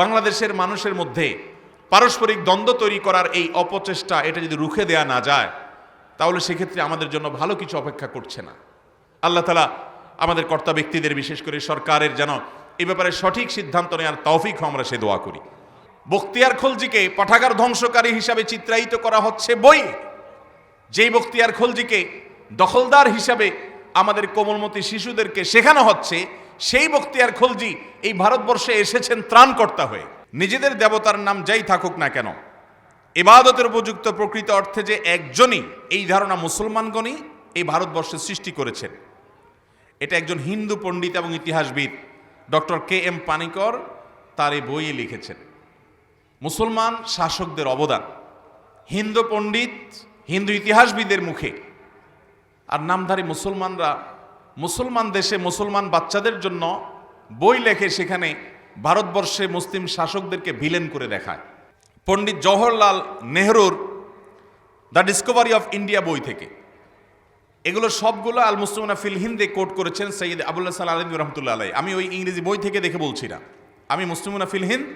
বাংলাদেশের মানুষের মধ্যে পারস্পরিক দ্বন্দ্ব তৈরি করার এই অপচেষ্টা, এটা যদি রুখে দেয়া না যায়, তাহলে সেক্ষেত্রে আমাদের জন্য ভালো কিছু অপেক্ষা করছে না। আল্লাহ তালা আমাদের কর্তা ব্যক্তিদের, বিশেষ করে সরকারের, যেন এ ব্যাপারে সঠিক সিদ্ধান্ত নেওয়ার তৌফিক আমরা সে দোয়া করি। বক্তিয়ার খলজিকে পাঠাগার ধ্বংসকারী হিসাবে চিত্রায়িত করা হচ্ছে বই। যেই বখতিয়ার খলজিকে দখলদার হিসাবে আমাদের কোমলমতি শিশুদেরকে শেখানো হচ্ছে সেই বখতিয়ার খলজি এই ভারতবর্ষে এসেছেন ত্রাণকর্তা হয়ে। নিজেদের দেবতার নাম যাই থাকুক না কেন, ইবাদতের উপযুক্ত প্রকৃত অর্থে যে একজনই এই ধারণা মুসলমানগণই এই ভারতবর্ষে সৃষ্টি করেছেন। এটা একজন হিন্দু পণ্ডিত এবং ইতিহাসবিদ, ডক্টর কে এম পানিকর, তার এই বইয়ে লিখেছেন, মুসলমান শাসকদের অবদান, হিন্দু পণ্ডিত, হিন্দু ইতিহাসবিদের মুখে, আর নামধারী মুসলমানরা মুসলমান দেশে মুসলমান বাচ্চাদের জন্য বই লেখে সেখানে ভারতবর্ষে মুসলিম শাসকদেরকে ভিলেন করে দেখায়। পণ্ডিত জওহরলাল নেহরুর দ্য ডিসকভারি অফ ইন্ডিয়া বই থেকে। এগুলো সবগুলো আল মুসলিমনা ফিল হিন্দে কোট করেছেন সৈয়দ আবুল্লাহ সাল আলম রহমতুল্লাহ আলাই আমি ওই ইংরেজি বই থেকে দেখে বলছি না। আমি মুসলিমনা ফিল হিন্দ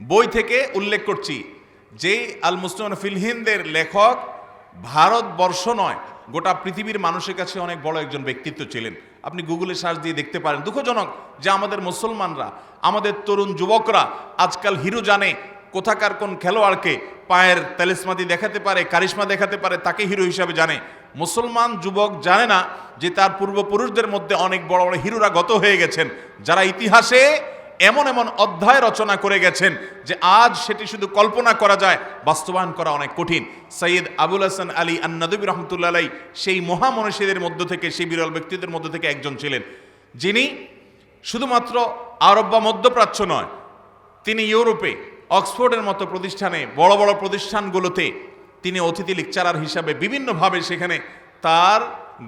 বই থেকে উল্লেখ করছি যে আল মুসলিমনা ফিল হিন্দের লেখক ভারতবর্ষ নয় গোটা পৃথিবীর মানুষের কাছে অনেক বড় একজন ব্যক্তিত্ব ছিলেন। আপনি গুগলে সার্চ দিয়ে দেখতে পারেন। দুঃখজনক যে আমাদের মুসলমানরা, আমাদের তরুণ যুবকরা আজকাল হিরো জানে কোথাকার কোন খেলোয়াড়কে পায়ের তেলিসমাদি দেখাতে পারে, কারিশমা দেখাতে পারে, তাকে হিরো হিসাবে জানে। মুসলমান যুবক জানে না যে তার পূর্বপুরুষদের মধ্যে অনেক বড় বড় হিরোরা গত হয়ে গেছেন। যারা ইতিহাসে এমন এমন অধ্যায় রচনা করে গেছেন যে আজ সেটি শুধু কল্পনা করা যায়, বাস্তবায়ন করা অনেক কঠিন। সৈয়দ আবুল হাসান আলী আন্নাদবী রহমতুল্লাহ সেই মহামনীষীদের মধ্য থেকে, সেই বিরল ব্যক্তিদের মধ্য থেকে একজন ছিলেন। যিনি শুধুমাত্র আরব বা মধ্যপ্রাচ্য নয়, তিনি ইউরোপে, অক্সফোর্ডের মতো প্রতিষ্ঠানে, বড় বড় প্রতিষ্ঠানগুলোতে তিনি অতিথি লেকচারার হিসাবে বিভিন্নভাবে সেখানে তার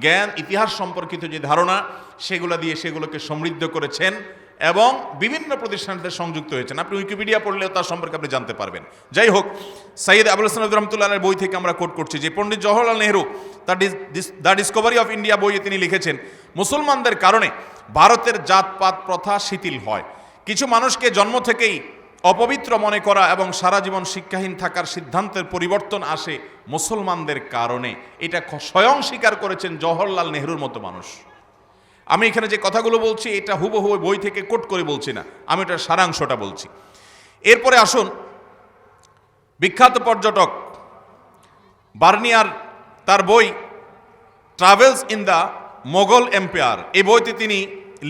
জ্ঞান, ইতিহাস সম্পর্কিত যে ধারণা, সেগুলো দিয়ে সেগুলোকে সমৃদ্ধ করেছেন। এবং বিভিন্ন প্রতিষ্ঠানতে সংযুক্ত হয়েছেন। আপনি উইকিপিডিয়া পড়লেও তার সম্পর্কে আপনি জানতে পারবেন। যাই হোক সাইয়দ আবুল হাসান রহমতুল্লাহের বই থেকে আমরা কোট করছি, যে Pandit Jawaharlal Nehru the the discovery of India বইয়ে তিনি লিখেছেন, মুসলমানদের কারণে ভারতের জাতপাত প্রথা শিথিল হয়। কিছু মানুষকে জন্ম থেকেই অপবিত্র মনে করা এবং সারা জীবন শিক্ষাহীন থাকার সিদ্ধান্তের পরিবর্তন আসে মুসলমানদের কারণে। এটা স্বয়ং স্বীকার করেছেন জওহরলাল নেহরুর মতো মানুষ। আমি এখানে যে কথাগুলো বলছি, এটা হুবহু বই থেকে কোট করে বলছি না। আমি এটার সারাংশটা বলছি। এরপরে আসুন, বিখ্যাত পর্যটক বার্নিয়ার তার বই travels in the Mogul empire এই বইতে তিনি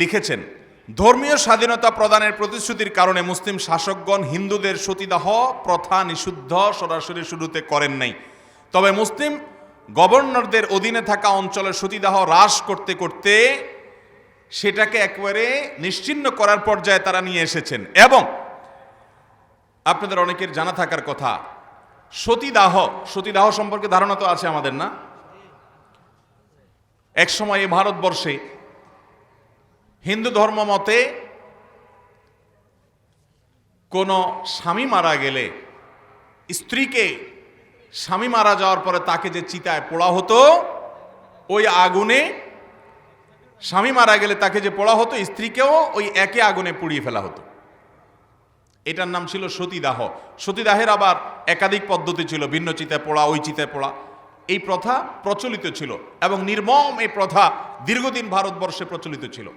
লিখেছেন। ধর্মীয় স্বাধীনতা প্রদানের প্রতিশ্রুতির কারণে মুসলিম শাসকগণ হিন্দুদের সতীদাহ প্রথা নিষিদ্ধ সরাসরি শুরুতে করেন নাই। তবে মুসলিম গভর্নরদের অধীনে থাকা অঞ্চলের সতীদাহ হ্রাস করতে করতে সেটাকে একবারে নিশ্চিন্ন করার পর্যায়ে তারা নিয়ে এসেছেন। এবং আপনাদের অনেকের জানা থাকার কথা, সতীদাহ সতীদাহ সম্পর্কে ধারণা তো আছে আমাদের, না? এক সময় এই ভারতবর্ষে হিন্দু ধর্ম মতে কোনো স্বামী মারা গেলে স্ত্রীকে স্বামী মারা যাওয়ার পরে তাকে যে চিতায় পোড়া হতো, ওই আগুনে স্বামী মারা গেলে তাকে যে পোড়া হতো, স্ত্রীকেও ওই একে আগুনে পুড়িয়ে ফেলা হতো। এটার নাম ছিল সতীদাহ। সতীদাহের আবার একাধিক পদ্ধতি ছিল, ভিন্ন চিতায় পোড়া, ওই চিতায় পোড়া। এই প্রথা প্রচলিত ছিল এবং নির্মম এই প্রথা দীর্ঘদিন ভারতবর্ষে প্রচলিত ছিল।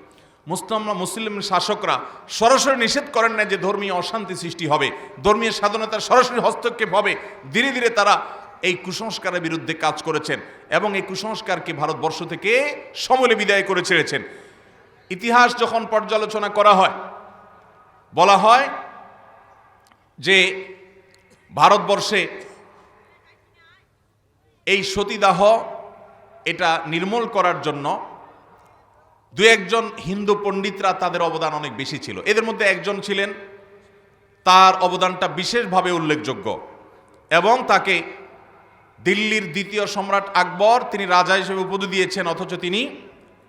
মুসলিম মুসলিম শাসকরা সরাসরি নিষেধ করেন না যে ধর্মীয় অশান্তি সৃষ্টি হবে। ধর্মীয় স্বাধীনতার সরাসরি হস্তক্ষেপ হবে। ধীরে ধীরে তারা এই কুসংস্কারের বিরুদ্ধে কাজ করেছেন এবং এই কুসংস্কারকে ভারতবর্ষ থেকে সমলে বিদায় করে ছেড়েছেন। ইতিহাস যখন পর্যালোচনা করা হয়, বলা হয় যে ভারতবর্ষে এই সতীদাহ এটা নির্মূল করার জন্য দু একজন হিন্দু পণ্ডিতরা তাদের অবদান অনেক বেশি ছিল। এদের মধ্যে একজন ছিলেন, তার অবদানটা বিশেষভাবে উল্লেখযোগ্য এবং তাকে দিল্লির দ্বিতীয় সম্রাট আকবর তিনি রাজা হিসেবে উপাধি দিয়েছেন, অথচ তিনি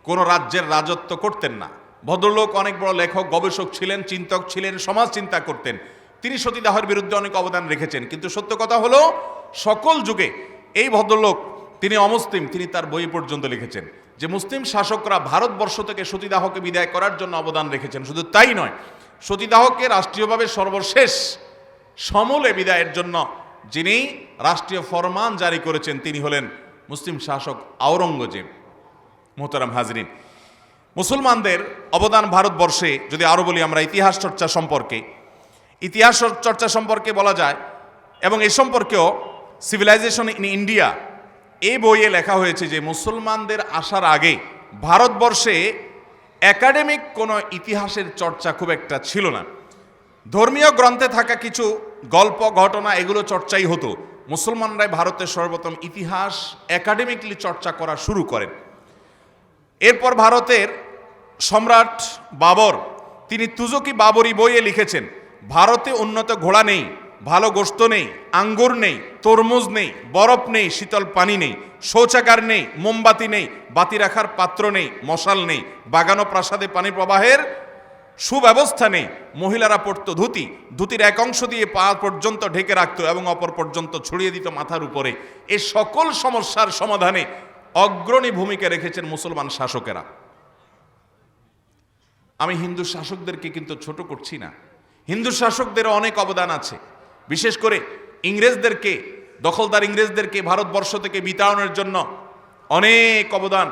কোনো রাজ্যের রাজত্ব করতেন না। ভদ্রলোক অনেক বড় লেখক, গবেষক ছিলেন, চিন্তক ছিলেন সমাজ চিন্তা করতেন। তিনি সতীদাহের বিরুদ্ধে অনেক অবদান রেখেছেন। কিন্তু সত্য কথা হলো, সকল যুগে এই ভদ্রলোক, তিনি অমুসলিম, তিনি তার বই পর্যন্ত লিখেছেন। যে মুসলিম শাসকরা ভারতবর্ষ থেকে সতীদাহকে বিদায় করার জন্য অবদান রেখেছেন, শুধু তাই নয়, সতীদাহকে রাষ্ট্রীয়ভাবে সর্বশেষ সমূলে বিদায়ের জন্য যিনি রাষ্ট্রীয় ফরমান জারি করেছেন, তিনি হলেন মুসলিম শাসক আওরঙ্গজেব মোহতারাম হাজরিন। মুসলমানদের অবদান ভারতবর্ষে, যদি আরও বলি আমরা ইতিহাস চর্চা সম্পর্কে, ইতিহাস চর্চা সম্পর্কে বলা যায়, এবং এ সম্পর্কেও সিভিলাইজেশন ইন ইন্ডিয়া এই বইয়ে লেখা হয়েছে যে মুসলমানদের আসার আগে ভারতবর্ষে একাডেমিক কোনো ইতিহাসের চর্চা খুব একটা ছিল না। ধর্মীয় গ্রন্থে থাকা কিছু গল্প, ঘটনা এগুলো চর্চাই হতো। মুসলমানরাই ভারতের সর্বপ্রথম ইতিহাস একাডেমিকলি চর্চা করা শুরু করেন। এরপর ভারতের সম্রাট বাবর, তিনি তুজকি বাবরি বইয়ে লিখেছেন, ভারতে উন্নত ঘোড়া নেই, ভালো গোস্ত নেই, আঙ্গুর নেই, তরমুজ নেই, বরফ নেই, শীতল পানি নেই, শৌচাগার নেই, মোমবাতি নেই, বাতি রাখার পাত্র নেই, মশাল নেই, বাগানো প্রাসাদে পানি প্রবাহের সুব্যবস্থা নেই। মহিলারা পড়তো ধুতি। ধুতির এক অংশ দিয়ে পা পর্যন্ত ঢেকে রাখত এবং অপর পর্যন্ত ছড়িয়ে দিত মাথার উপরে। এ সকল সমস্যার সমাধানে অগ্রণী ভূমিকা রেখেছেন মুসলমান শাসকেরা। আমি হিন্দু শাসকদেরকে কিন্তু ছোট করছি না। হিন্দু শাসকদের অনেক অবদান আছে। বিশেষ করে ইংরেজদেরকে, দখলদার ইংরেজদেরকে ভারতবর্ষ থেকে বিতাড়নের জন্য অনেক অবদান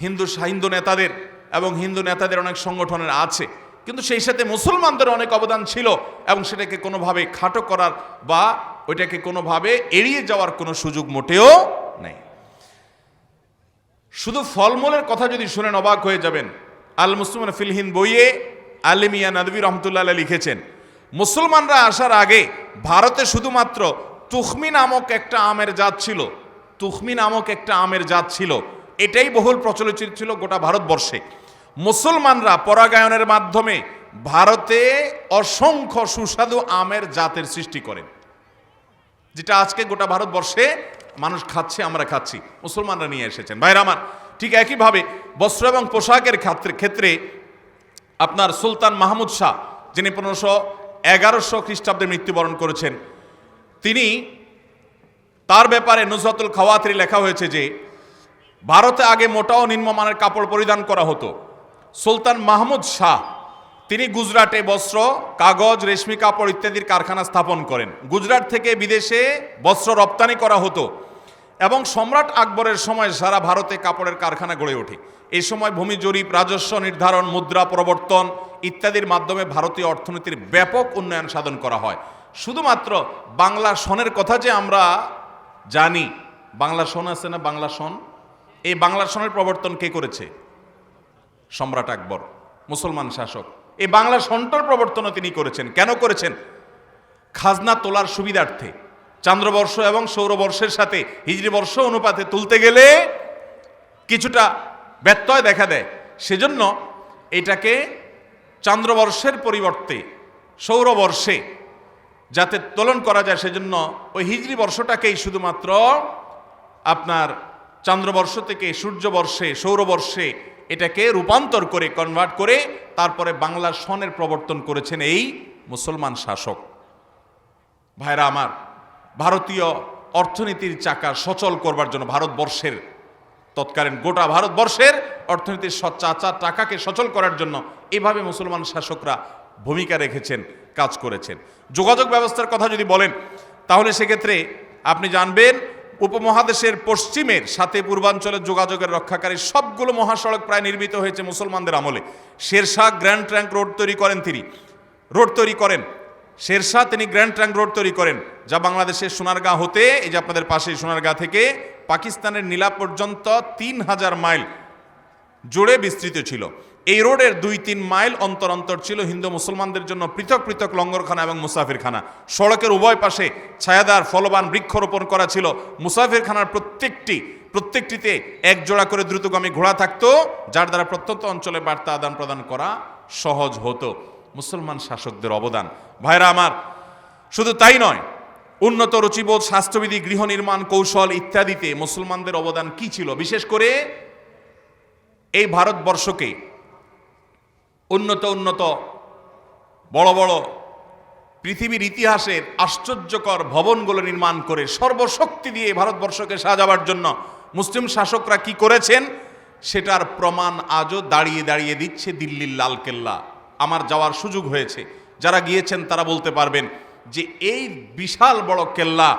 হিন্দু হিন্দু নেতাদের এবং হিন্দু নেতাদের অনেক সংগঠনের আছে। কিন্তু সেই সাথে মুসলমানদের অনেক অবদান ছিল এবং সেটাকে কোনোভাবে খাটো করার বা ওইটাকে কোনোভাবে এড়িয়ে যাওয়ার কোনো সুযোগ মোটেও নেই। শুধু ফলমূলের কথা যদি শুনেন অবাক হয়ে যাবেন, আল মুসলমান ফিলহিন বইয়ে আলিমিয়া নদবী রহমতুল্লাহ লিখেছেন, মুসলমানরা আসার আগে ভারতে শুধুমাত্র তুখমি নামক একটা আমের জাত ছিল, তুখমি নামক একটা আমের জাত ছিল। এটাই বহুল প্রচলিত ছিল গোটা ভারতবর্ষে। মুসলমানরা পরাগায়নের মাধ্যমে ভারতে অসংখ্য সুস্বাদু আমের জাতের সৃষ্টি করেন যেটা আজকে গোটা ভারতবর্ষে মানুষ খাচ্ছে, আমরা খাচ্ছি। মুসলমানরা নিয়ে এসেছেন। ভাইরা আমার, ঠিক একইভাবে বস্ত্র এবং পোশাকের ক্ষেত্রে ক্ষেত্রে আপনার সুলতান মাহমুদ শাহ, যিনি পনেরোশো এগারোশো খ্রিস্টাব্দে মৃত্যুবরণ করেছেন, তিনি তার ব্যাপারে নুজরাতুল খাওয়াতিরি লেখা হয়েছে যে, ভারতে আগে মোটা ও নিম্নমানের কাপড় পরিধান করা হতো। সুলতান মাহমুদ শাহ। তিনি গুজরাটে বস্ত্র, কাগজ, রেশমি কাপড় ইত্যাদির কারখানা স্থাপন করেন। গুজরাট থেকে বিদেশে বস্ত্র রপ্তানি করা হতো এবং সম্রাট আকবরের সময় সারা ভারতে কাপড়ের কারখানা গড়ে ওঠে। এই সময় ভূমি জরিপ, রাজস্ব নির্ধারণ, মুদ্রা প্রবর্তন ইত্যাদির মাধ্যমে ভারতীয় অর্থনীতির ব্যাপক উন্নয়ন সাধন করা হয়। শুধুমাত্র বাংলা সনের কথা যে আমরা জানি, বাংলা সন আছে না বাংলা সন? এই বাংলা সনের প্রবর্তন কে করেছে? সম্রাট আকবর, মুসলমান শাসক। এই বাংলা সন্টার প্রবর্তনও তিনি করেছেন। কেন করেছেন? খাজনা তোলার সুবিধার্থে। চান্দ্রবর্ষ এবং সৌরবর্ষের সাথে হিজড়ি বর্ষ অনুপাতে তুলতে গেলে কিছুটা ব্যত্যয় দেখা দেয়। সেজন্য এটাকে চান্দ্রবর্ষের পরিবর্তে সৌরবর্ষে যাতে তোলন করা যায়, সেজন্য ওই হিজড়ি বর্ষটাকেই শুধুমাত্র আপনার চান্দ্রবর্ষ থেকে সূর্যবর্ষে, সৌরবর্ষে এটাকে রূপান্তর করে কনভার্ট করে তারপরে বাংলা সনের প্রবর্তন করেছেন এই মুসলমান শাসক। ভাইরা আমার, ভারতীয় অর্থনীতির চাকা সচল করবার জন্য ভারতবর্ষের, তৎকালীন গোটা ভারতবর্ষের অর্থনীতির চাচা টাকাকে সচল করার জন্য এভাবে মুসলমান শাসকরা ভূমিকা রেখেছেন, কাজ করেছেন। যোগাযোগ ব্যবস্থার কথা যদি বলেন, তাহলে সেক্ষেত্রে আপনি জানবেন উপমহাদেশের পশ্চিমের সাথে পূর্বাঞ্চলের যোগাযোগের রক্ষাকারী সবগুলো মহাসড়ক প্রায় নির্মিত হয়েছে মুসলমানদের আমলে। শেরশাহ গ্র্যান্ড ট্র্যাঙ্ক রোড তৈরি করেন তিনি। রোড তৈরি করেন। শেরশাহ তিনি গ্র্যান্ড ট্র্যাঙ্ক রোড তৈরি করেন, যা বাংলাদেশের সোনারগাঁ হতে, এই যে আপনাদের পাশে সোনারগাঁ থেকে, পাকিস্তানের নীলা পর্যন্ত তিন হাজার মাইল জুড়ে বিস্তৃত ছিল। এই রোডের দুই তিন মাইল অন্তর অন্তর ছিল হিন্দু মুসলমানদের জন্য পৃথক পৃথক লঙ্গরখানা এবং মুসাফিরখানা। সড়কের উভয় পাশে ছায়াদার ফলবান বৃক্ষরোপণ করা ছিল। মুসাফিরখানার প্রত্যেকটি, প্রত্যেকটিতে এক জোড়া করে দ্রুতগামী ঘোড়া থাকতো, যার দ্বারা প্রত্যন্ত অঞ্চলে বার্তা আদান প্রদান করা সহজ হতো। মুসলমান শাসকদের অবদান। ভাইরা আমার, শুধু তাই নয়, উন্নত রুচিবোধ, স্বাস্থ্যবিধি, গৃহ নির্মাণ কৌশল ইত্যাদিতে মুসলমানদের অবদান কি ছিল? বিশেষ করে এই ভারতবর্ষকে উন্নত উন্নত, বড় বড় পৃথিবীর ইতিহাসের আশ্চর্যকর ভবনগুলো নির্মাণ করে সর্বশক্তি দিয়ে ভারতবর্ষকে সাজাবার জন্য মুসলিম শাসকরা কি করেছেন? সেটার প্রমাণ আজও দাঁড়িয়ে দাঁড়িয়ে দিচ্ছে দিল্লির লালকেল্লা আমার যাওয়ার সুযোগ হয়েছে। যারা গিয়েছেন তারা বলতে পারবেন যে এই বিশাল বড় কেল্লা,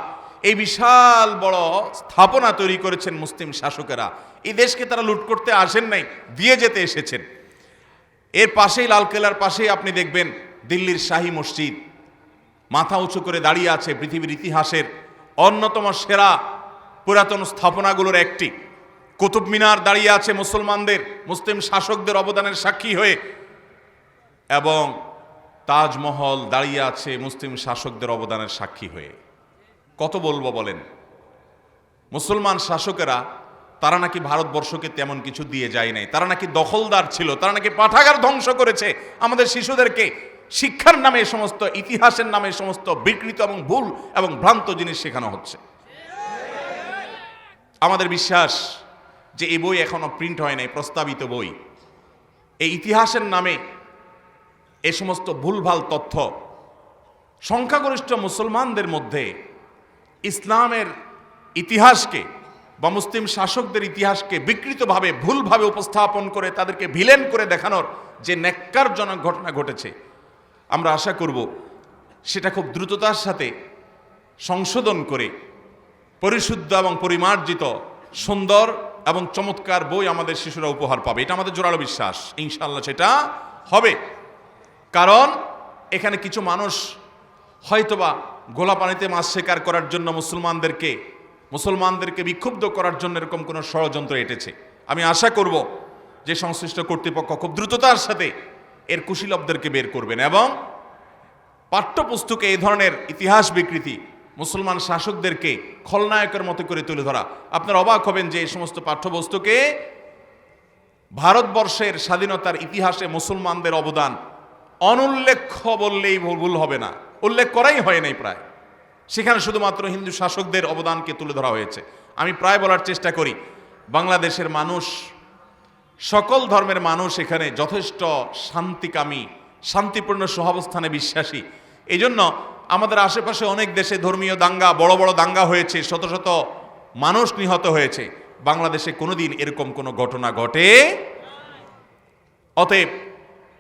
এই বিশাল বড় স্থাপনা তৈরি করেছেন মুসলিম শাসকেরা। এই দেশকে তারা লুট করতে আসেন নাই, দিয়ে যেতে এসেছেন। এর পাশেই লালকেল্লার পাশেই আপনি দেখবেন দিল্লির শাহী মসজিদ। মাথা উঁচু করে দাঁড়িয়ে আছে পৃথিবীর ইতিহাসের অন্যতম সেরা পুরাতন স্থাপনাগুলোর একটি। কুতুব মিনার দাঁড়িয়ে আছে মুসলমানদের, মুসলিম শাসকদের অবদানের সাক্ষী হয়ে। এবং তাজমহল দাঁড়িয়ে আছে মুসলিম শাসকদের অবদানের সাক্ষী হয়ে। কত বলব বলেন? মুসলমান শাসকেরা তারা নাকি ভারতবর্ষকে তেমন কিছু দিয়ে যায় নাই। তারা নাকি দখলদার ছিল, তারা নাকি পাঠাগার ধ্বংস করেছে। আমাদের শিশুদেরকে শিক্ষার নামে সমস্ত, ইতিহাসের নামে সমস্ত বিকৃত এবং ভুল এবং ভ্রান্ত জিনিস শেখানো হচ্ছে। আমাদের বিশ্বাস যে এই বই এখনও প্রিন্ট হয় নাই, প্রস্তাবিত বই। এই ইতিহাসের নামে এ সমস্ত ভুলভাল তথ্য সংখ্যাগরিষ্ঠ মুসলমানদের মধ্যে ইসলামের ইতিহাসকে বা মুসলিম শাসকদের ইতিহাসকে বিকৃতভাবে, ভুলভাবে উপস্থাপন করে তাদেরকে ভিলেন করে দেখানোর যে ন্যাক্কারজনক ঘটনা ঘটেছে, আমরা আশা করব সেটা খুব দ্রুততার সাথে সংশোধন করে পরিশুদ্ধ এবং পরিমার্জিত, সুন্দর এবং চমৎকার বই আমাদের শিশুরা উপহার পাবে। এটা আমাদের জোরালো বিশ্বাস। ইনশাল্লাহ সেটা হবে। কারণ এখানে কিছু মানুষ হয়তোবা গোলা পানিতে মাছ শিকার করার জন্য মুসলমানদেরকে মুসলমানদেরকে বিক্ষুব্ধ করার জন্য এরকম কোনো ষড়যন্ত্র এটেছে। আমি আশা করব যে সংশ্লিষ্ট কর্তৃপক্ষ খুব দ্রুততার সাথে এর কুশীলবদেরকে বের করবেন এবং পাঠ্যপুস্তকে এই ধরনের ইতিহাস বিকৃতি মুসলমান শাসকদেরকে খলনায়কের মতো করে তুলে ধরা। আপনার অবাক হবেন যে এই সমস্ত পাঠ্যবস্তুকে ভারতবর্ষের স্বাধীনতার ইতিহাসে মুসলমানদের অবদান অনুল্লেখ্য বললেই ভুল হবে না। উল্লেখ করাই হয় নাই প্রায়। সেখানে শুধুমাত্র হিন্দু শাসকদের অবদানকে তুলে ধরা হয়েছে। আমি প্রায় বলার চেষ্টা করি, বাংলাদেশের মানুষ, সকল ধর্মের মানুষ এখানে যথেষ্ট শান্তিকামী, শান্তিপূর্ণ সহাবস্থানে বিশ্বাসী। এই জন্য আমাদের আশেপাশে অনেক দেশে ধর্মীয় দাঙ্গা, বড় বড় দাঙ্গা হয়েছে, শত শত মানুষ নিহত হয়েছে। বাংলাদেশে কোনোদিন এরকম কোনো ঘটনা ঘটে অতএব